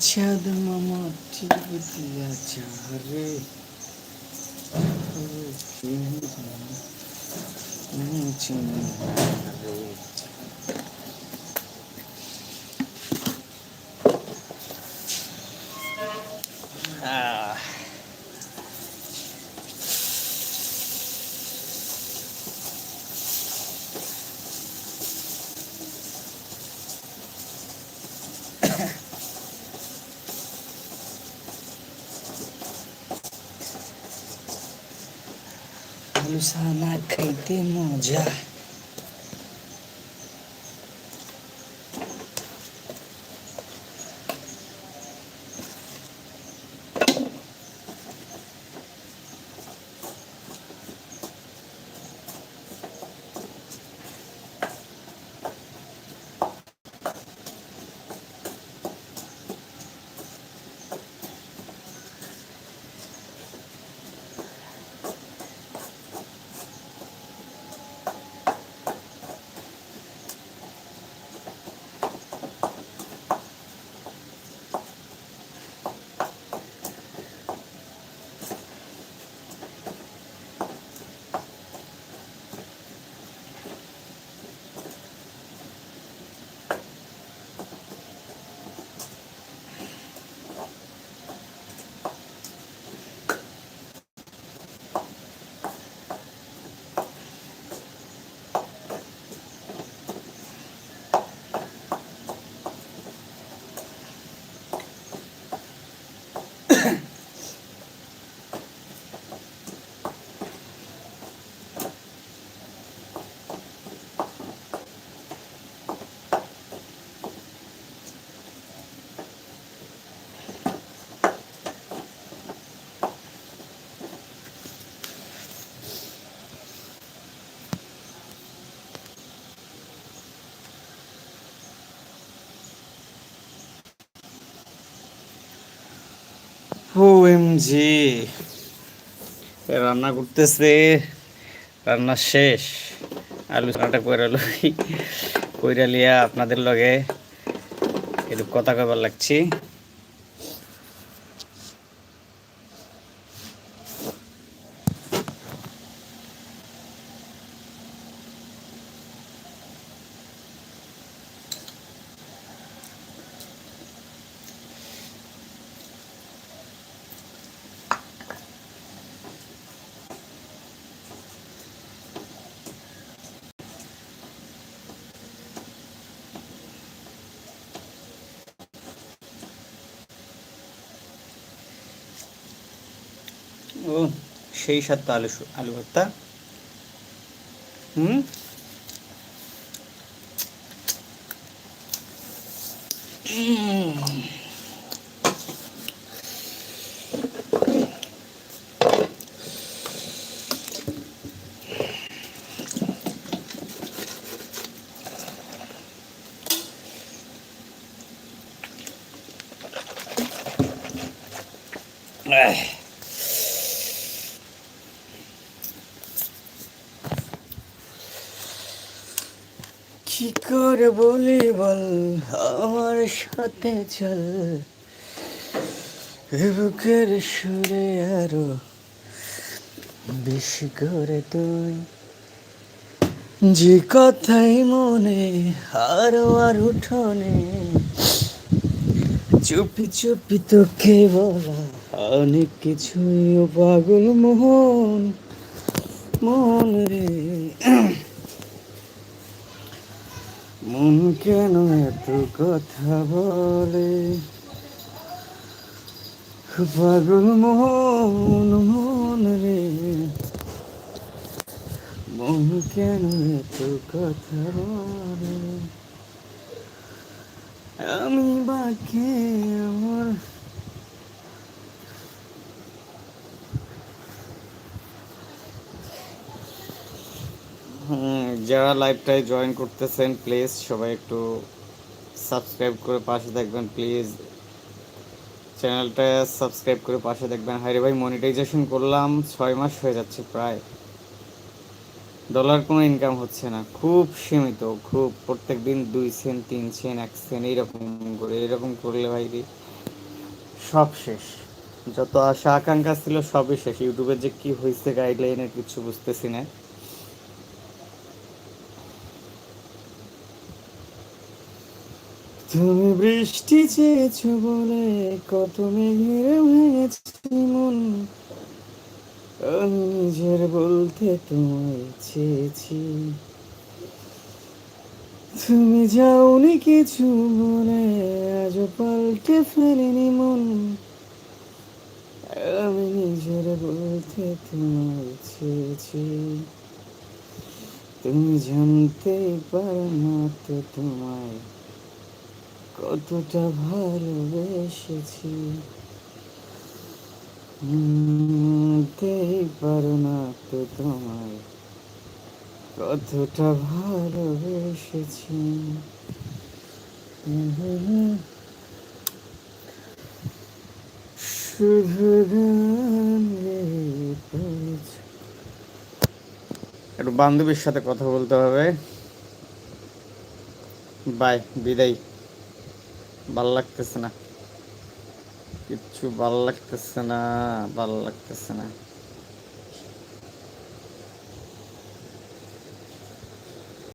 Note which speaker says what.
Speaker 1: চাঁদ মামা টিভি দিয়া চারে Ah. আলু সানা খাইতে এম জি রান্না করতেছে। রান্না শেষ। আলু চানাটা কইরা লই, কইরা লিয়া আপনাদের লগে একটু কথা কবার লাগছি। ও সেই সাত আলু আলু ভর্তা হুম উম। আহ কি করে বলি বল, আমার সাথে চল। বুকের সুরে আরও বেশি করে তুই। যে কথাই মনে আরও আর উঠোনে, চুপি চুপি তোকে বলা অনেক কিছুই পাগল মোহন মন রে। মন কেন এত কথা বলে? পাগল মন মন রে। মন কেন এত কথা বলে? আমি বাকি আমার যারা লাইভটায় জয়েন করতেছেন প্লিজ সবাই একটু সাবস্ক্রাইব করে পাশে থাকবেন প্লিজ চ্যানেলটা সাবস্ক্রাইব করে পাশে দেখবেন। হাইরে ভাই মনিটাইজেশন করলাম, ছয় মাস হয়ে যাচ্ছে প্রায়। ডলার কোনো ইনকাম হচ্ছে না, খুব সীমিত, খুব প্রত্যেক দিন দুই সেন্ট তিন সেন্ট এক সেন্ট এইরকম করে এরকম করলে ভাই সব শেষ। যত আশা, আকাঙ্ক্ষা ছিল সবই শেষ। ইউটিউবে যে কি হয়েছে গাইডলাইনের কিছু বুঝতেছি না। তুমি বৃষ্টি চেয়েছো বলে কত মেঘের ভেঙেছি মন। আমি নিজের বলতে তোমায় চেয়েছি। তুমি যাওনি কিছু বলে আজ পাল্টে ফেলেনি মন। আমি নিজের বলতে তোমায় চেয়েছি। তুমি জানতেই পারো না তো তোমায় কতটা ভালোবেসেছি। পারো না তো তোমায়। কতটা ভালোবেসেছি। একটু বান্ধবীর সাথে কথা বলতে হবে। বাই, বিদায়। ভালো লাগতেছে না। কিচ্ছু ভালো লাগতেছে না ভালো লাগতেছে না।